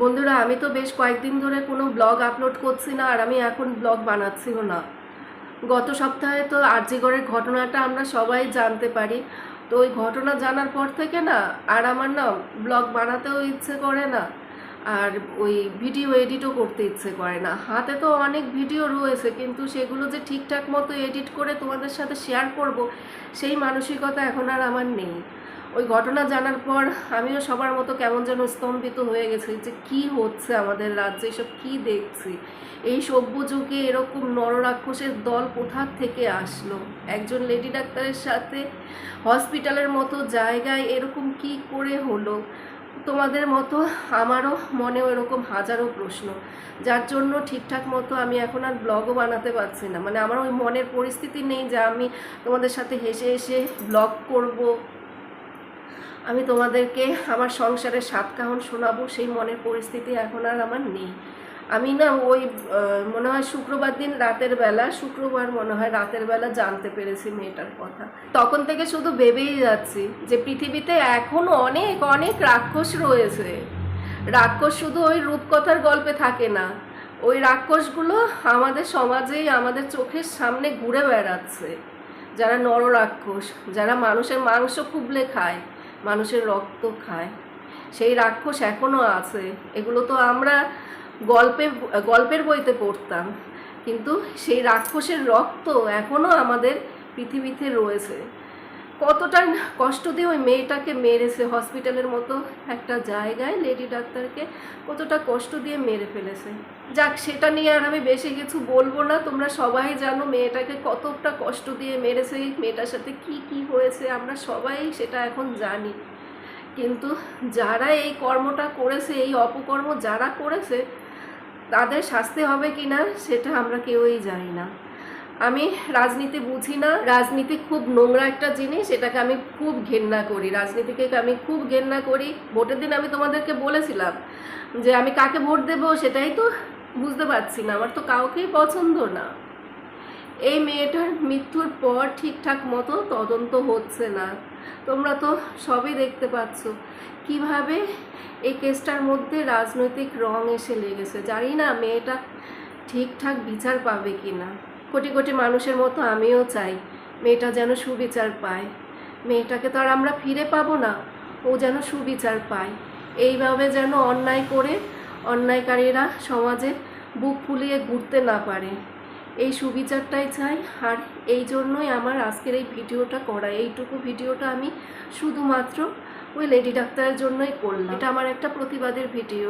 বন্ধুরা, আমি তো বেশ কয়েকদিন ধরে কোনো ব্লগ আপলোড করছি না, আর আমি এখন ব্লগ বানাচ্ছিও না। গত সপ্তাহে তো আরজিগড়ের ঘটনাটা আমরা সবাই জানতে পারি। তো ওই ঘটনা জানার পর থেকে না, আর আমার না ব্লগ বানাতেও ইচ্ছে করে না, আর ওই ভিডিও এডিটও করতে ইচ্ছে করে না। হাতে তো অনেক ভিডিও রয়েছে, কিন্তু সেগুলো যে ঠিকঠাক মতো এডিট করে তোমাদের সাথে শেয়ার করব, সেই মানসিকতা এখন আর আমার নেই। ওই ঘটনা জানার পর আমিও সবার মতো কেমন যেন স্তম্ভিত হয়ে গেছি যে কি হচ্ছে আমাদের রাজ্যে, এসব কি দেখছি? এই সভ্য যুগে এরকম নররাক্ষসের দল কোথার থেকে আসলো? একজন লেডি ডাক্তারের সাথে হসপিটালের মতো জায়গায় এরকম কি করে হলো? তোমাদের মতো আমারও মনেও এরকম হাজারো প্রশ্ন। যার জন্য ঠিকঠাক মতো আমি এখন আর ব্লগও বানাতে পারছি না। মানে আমার ওই মনের পরিস্থিতি নেই যে আমি তোমাদের সাথে হেসে হেসে ব্লগ করব। আমি তোমাদেরকে আমার সংসারের সাত কাহন শোনাবো, সেই মনের পরিস্থিতি এখন আর আমার নেই। আমি না ওই মনে হয় শুক্রবার দিন রাতের বেলা, শুক্রবার মনে হয় রাতের বেলা জানতে পেরেছি মেয়েটার কথা। তখন থেকে শুধু ভেবেই যাচ্ছি যে পৃথিবীতে এখনও অনেক অনেক রাক্ষস রয়েছে। রাক্ষস শুধু ওই রূপকথার গল্পে থাকে না। ওই রাক্ষসগুলো আমাদের সমাজেই আমাদের চোখের সামনে ঘুরে বেড়াচ্ছে। যারা নররাক্ষস, যারা মানুষের মাংস খুবলে খায় মানুষের রক্ত খায়। সেই রাক্ষস এখনও আছে। এগুলো তো আমরা গল্পে, গল্পের বইতে পড়তাম। কিন্তু সেই রাক্ষসের রক্ত এখনও আমাদের পৃথিবীতে রয়েছে। কতটা কষ্ট দিয়ে ওই মেয়েটাকে মেরেছে হসপিটালের মতো একটা জায়গায় লেডি ডাক্তারকে কতটা কষ্ট দিয়ে মেরে ফেলেছে। যাক, সেটা নিয়ে আর আমি বেশি কিছু বলব না। তোমরা সবাই জানো মেয়েটাকে কতটা কষ্ট দিয়ে মেরেছে, মেয়েটার সাথে কি কি হয়েছে, আমরা সবাই সেটা এখন জানি। কিন্তু যারা এই কর্মটা করেছে, এই অপকর্ম যারা করেছে, তাদের শাস্তি হবে কি না সেটা আমরা কেউই জানি না। আমি রাজনীতি বুঝি না, রাজনীতি খুব নোংরা একটা জিনিস, এটাকে আমি খুব ঘেন্না করি। রাজনীতিকে আমি খুব ঘেন্না করি। ভোটের দিন আমি তোমাদেরকে বলেছিলাম যে আমি কাকে ভোট দেবো সেটাই তো বুঝতে পারছি না। আমার তো কাউকেই পছন্দ না। এই মেয়েটার মৃত্যুর পর ঠিকঠাক মতো তদন্ত হচ্ছে না। তোমরা তো সবই দেখতে পাচ্ছ কীভাবে এই কেসটার মধ্যে রাজনৈতিক রং এসে লেগেছে। জানি না মেয়েটা ঠিকঠাক বিচার পাবে কি না কোটি কোটি মানুষের মতো আমিও চাই, মেয়েটা যেন সুবিচার পায়। মেয়েটাকে তো আর আমরা ফিরে পাবো না, ও যেন সুবিচার পায়। এইভাবে যেন অন্যায় করে অন্যায়কারীরা সমাজে বুক ফুলিয়ে ঘুরতে না পারে। এই সুবিচারটাই চাই, আর এই জন্যই আমার আজকের এই ভিডিওটা করা। এইটুকু ভিডিওটা আমি শুধুমাত্র ওই লেডি ডাক্তারের জন্যই করলাম। এটা আমার একটা প্রতিবাদের ভিডিও।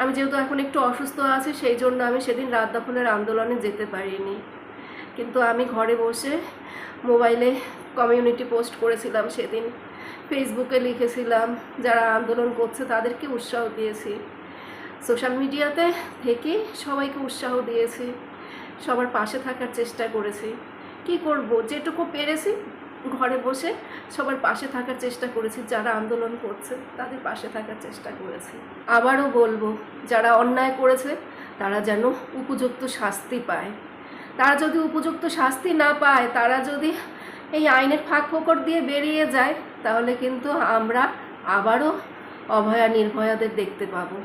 আমি যেহেতু এখন একটু অসুস্থ আছি, সেই জন্য আমি সেদিন রাত দফনের আন্দোলনে যেতে পারিনি। কিন্তু আমি ঘরে বসে মোবাইলে কমিউনিটি পোস্ট করেছিলাম সেদিন। ফেসবুকে লিখেছিলাম, যারা আন্দোলন করছে তাদেরকে উৎসাহ দিয়েছি। সোশ্যাল মিডিয়াতে থেকে সবাইকে উৎসাহ দিয়েছি। সবার পাশে থাকার চেষ্টা করেছি। কি করব? যেটুকু পেরেছি ঘরে বসে সবার পাশে থাকার চেষ্টা করেছি, যারা আন্দোলন করছে তাদের পাশে থাকার চেষ্টা করেছি। আবারও বলব, যারা অন্যায় করেছে তারা যেন উপযুক্ত শাস্তি পায়। তারা যদি উপযুক্ত শাস্তি না পায়, তারা যদি এই আইনের ফাঁক ফোকর দিয়ে বেরিয়ে যায়, তাহলে কিন্তু আমরা আবারও অভয়া নির্ভয়াদের দেখতে পাবো।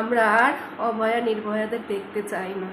আমরা আর অভয়া নির্ভয়াদের দেখতে চাই না।